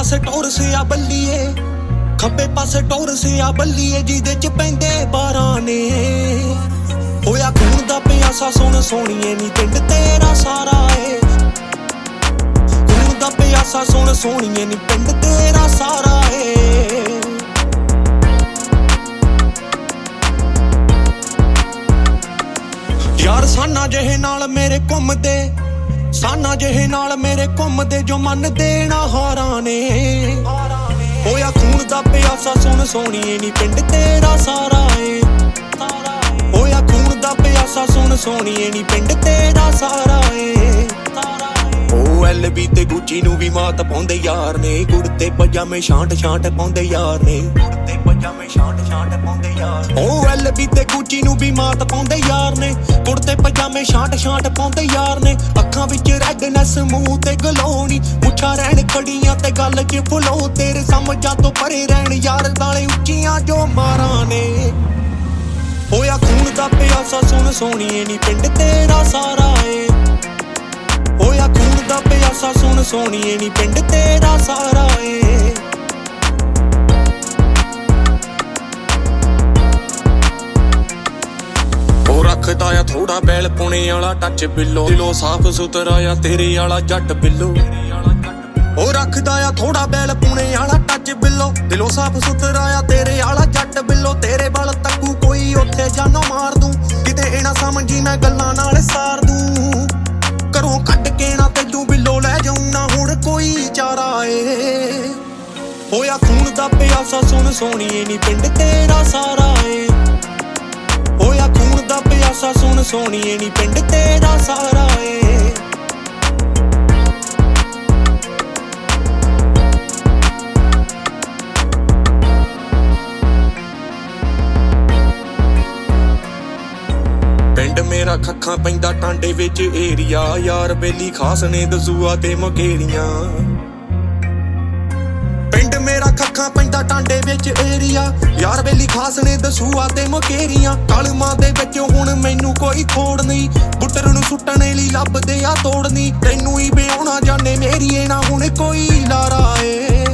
ਪਾਸੇ ਟੌਰਸ ਆ ਬੱਲੀਏ, ਖੱਬੇ ਪਾਸੇ ਟੌਰਸ ਆ ਬੱਲੀਏ, ਜਿਹਦੇ ਚ ਪੈਂਦੇ 12 ਨੇ। ਹੋਇਆ ਖੂਨ ਦਾ ਪਿਆਸਾ, ਸੁਣ ਸੋਣੀਏ ਨੀ ਪਿੰਡ ਤੇਰਾ ਸਾਰਾ ਏ। ਖੂਨ ਦਾ ਪਿਆਸਾ, ਸੁਣ ਸੋਣੀਏ ਨੀ ਪਿੰਡ ਤੇਰਾ ਸਾਰਾ ਏ। ਯਾਰ ਸਾਨਾ ਜਿਹੇ ਨਾਲ ਮੇਰੇ ਘੁੰਮਦੇ ਸਾਨਾ ਜਿਹੇ ਨਾਲ ਮੇਰੇ ਘੁੰਮਦੇ ਜੋ ਮੰਨ ਦੇਣਾ ਹਾਰਾਂ ਨੇ। ਹੋਇਆ ਖੂਨ ਦਾ ਪਿਆਸਾ, ਸੁਣ ਸੋਣੀਏ ਨੀ ਪਿੰਡ ਤੇਰਾ ਸਾਰਾ ਏ। ਹੋਇਆ ਖੂਨ ਦਾ ਪਿਆਸਾ, ਸੁਣ ਸੋਣੀਏ ਨੀ ਪਿੰਡ ਤੇਰਾ ਸਾਰਾ ਏ। ਉਹ ਐਲਬੀ ਤੇ ਗੁੱਚੀ ਨੂੰ ਵੀ ਮਾਤ ਪਾਉਂਦੇ ਯਾਰ ਨੇ। ਕੁੜਤੇ ਪਜਾਮੇ ਛਾਂਟ ਛਾਂਟ ਪਾਉਂਦੇ ਯਾਰ ਨੇ। ਕੁੜਤੇ ਪਜਾਮੇ ਛਾਂਟ ਛਾਂਟ ਪਾਉਂਦੇ ਯਾਰ ਉਹ ਐਲਬੀ ਤੇ ਗੁੱਚੀ ਨੂੰ ਵੀ ਮਾਤ ਪਾਉਂਦੇ ਯਾਰ ਨੇ। ਕੁੜਤੇ ਪਜਾਮੇ ਛਾਂਟ ਛਾਂਟ ਪਾਉਂਦੇ ਯਾਰ ਨੇ। ਅੱਖਾਂ ਵਿੱਚ ਰੈਡਨੈਸ ਮੂੰਹ ਤੇ ਗਲੋਣੀ। ਮੁੱਛਾਂ ਰਹਿਣ ਖੜੀਆਂ ਤੇ ਗੱਲ 'ਚ ਫਲੋ ਤੇਰੇ ਸਮਝਾਂ ਤੋਂ ਪਰੇ ਰਹਿਣ ਯਾਰ ਦਾਲੇ ਉੱਚੀਆਂ ਜੋ ਮਾਰਾਂ ਨੇ। ਹੋਇਆ ਖੂਨ ਦਾ ਪਿਆਸਾ, ਸੁਣ ਸੋਣੀਏ ਨੀ ਪਿੰਡ ਤੇਰਾ ਸਾਰਾ ਏ। ਹੋਇਆ ਖੂਨ ਦਾ ਪਿਆਸਾ, ਸੁਣ ਸੋਣੀਏ ਨੀ ਪਿੰਡ ਤੇਰਾ ਸਾਰਾ ਏ। ਥੋੜਾ ਬੈਲ ਪੁਣੇ ਵਾਲਾ ਟੱਚ ਬਿੱਲੋ ਦਿਲੋਂ ਸਾਫ਼ ਸੁਥਰਾ ਆ, ਤੇਰੇ ਵਾਲਾ ਜੱਟ ਬਿੱਲੋ। ਉਹ ਰੱਖਦਾ ਆ ਥੋੜਾ ਬੈਲ ਪੁਣੇ ਵਾਲਾ ਟੱਚ ਬਿੱਲੋ ਦਿਲੋਂ ਸਾਫ਼ ਸੁਥਰਾ ਆ, ਤੇਰੇ ਵਾਲਾ ਜੱਟ ਬਿੱਲੋ। ਤੇਰੇ ਵੱਲ ਤੱਕੂ ਕੋਈ ਉੱਥੇ ਜਾਨੋਂ ਮਾਰ ਦੂੰ। ਕਿਤੇ ਇਹ ਸਮਝੀ ਮੈਂ ਗੱਲਾਂ ਨਾਲ ਸਾਰ ਦੂੰ। ਘਰੋਂ ਕੱਢ ਕੇ ਨਾ ਤੈਨੂੰ ਬਿੱਲੋ ਲੈ ਜਾਉਂ ਨਾ ਹੁਣ ਕੋਈ ਚਾਰਾ ਏ। ਹੋਇਆ ਖੂਨ ਦਾ ਪਿਆਸਾ, ਸੁਣ ਸੋਣੀਏ ਨੀ ਪਿੰਡ ਤੇਰਾ ਸਾਰਾ ਏ। ਦਾ ਪਿਆਸਾ ਸੁਣ ਸੋਣੀਏ ਨੀ ਪਿੰਡ ਤੇਰਾ ਸਾਰਾ ਏ। ਪਿੰਡ ਮੇਰਾ ਖੱਖਾਂ ਪੈਂਦਾ ਟਾਂਡੇ ਵਿੱਚ ਏਰੀਆ, ਯਾਰ ਬੇਲੀ ਖਾਸ ਨੇ ਦਸੂਆ ਤੇ ਮਕੇਰੀਆਂ। ਮੇਰਾ ਪੈਂਦਾ ਟਾਂਡੇ ਵਿੱਚ ਏਰੀਆ ਯਾਰ ਬੇਲੀ ਖਾਸ ਨੇ ਦਸੂਆ ਤੇ ਮਕੇਰੀਆਂ। ਕਲਮਾਂ ਦੇ ਵਿੱਚ ਹੁਣ ਮੈਨੂੰ ਕੋਈ ਥੋੜ ਨਹੀਂ। ਬੁੱਟਰ ਨੂੰ ਸੁੱਟਣੇ ਲਈ ਲੱਭਦੇ ਆ ਤੋੜਨੀ ਤੈਨੂੰ ਹੀ ਵਿਆਉਣਾ ਜਾਣੇ ਮੇਰੀਏ ਨਾ ਹੁਣ ਕੋਈ ਲਾਰਾ ਏ।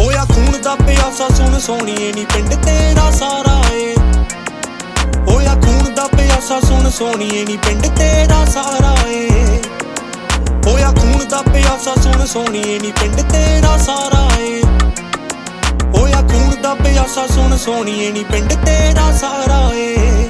ਹੋਇਆ ਖੂਨ ਦਾ ਪਿਆਸਾ, ਸੁਣ ਸੋਣੀਏ ਨੀ ਪਿੰਡ ਤੇਰਾ ਸਾਰਾ ਏ। ਹੋਇਆ ਖੂਨ ਦਾ ਪਿਆਸਾ, ਸੁਣ ਸੋਣੀਏ ਨੀ ਪਿੰਡ ਤੇਰਾ ਸਾਰਾ ਏ। ਹੋਇਆ ਖੂਨ ਦਾ ਪਿਆਸਾ, ਸੁਣ ਸੋਣੀਏ ਨੀ ਪਿੰਡ ਤੇਰਾ ਸਾਰਾ ਸਾ ਸੁਣ ਸੋਣੀਏ ਨੀ ਪਿੰਡ ਤੇਰਾ ਸਾਰਾ ਏ।